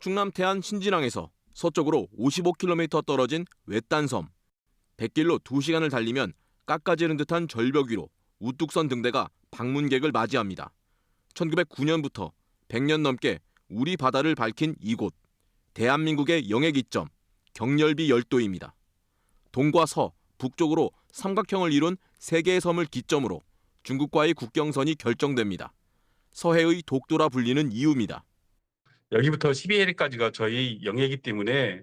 충남 태안 신진항에서 서쪽으로 55km 떨어진 외딴섬. 백길로 2시간을 달리면 깎아지른 듯한 절벽 위로 우뚝선 등대가 방문객을 맞이합니다. 1909년부터 100년 넘게 우리 바다를 밝힌 이곳. 대한민국의 영해 기점 경렬비 열도입니다. 동과 서, 북쪽으로 삼각형을 이룬 세 개의 섬을 기점으로 중국과의 국경선이 결정됩니다. 서해의 독도라 불리는 이유입니다. 여기부터 12해리까지가 저희 영해이기 때문에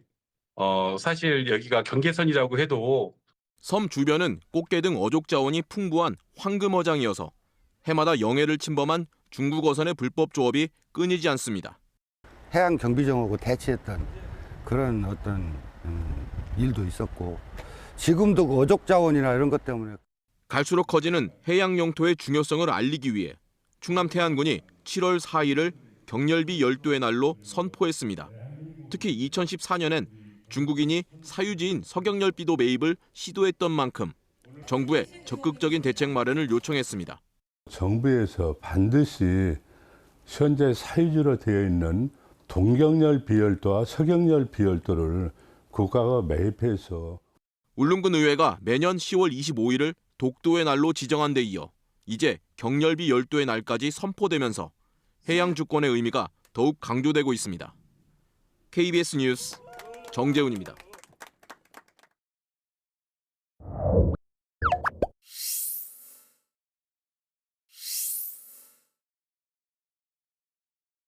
어, 사실 여기가 경계선이라고 해도 섬 주변은 꽃게 등 어족 자원이 풍부한 황금어장이어서 해마다 영해를 침범한 중국 어선의 불법 조업이 끊이지 않습니다. 해양 경비정하고 대치했던 그런 어떤 음, 일도 있었고 지금도 그 어족 자원이나 이런 것 때문에 갈수록 커지는 해양 영토의 중요성을 알리기 위해 충남 태안군이 7월 4일을 경렬비 열도의 날로 선포했습니다. 특히 2014년엔 중국인이 사유지인 서경열비도 매입을 시도했던 만큼 정부에 적극적인 대책 마련을 요청했습니다. 정부에서 반드시 현재 사유지로 되어 있는 동경열 비열도와 서경열 비열도를 국가가 매입해서 울릉군 의회가 매년 10월 25일을 독도의 날로 지정한 데 이어 이제 경렬비 열도의 날까지 선포되면서 해양 주권의 의미가 더욱 강조되고 있습니다. KBS 뉴스 정재훈입니다.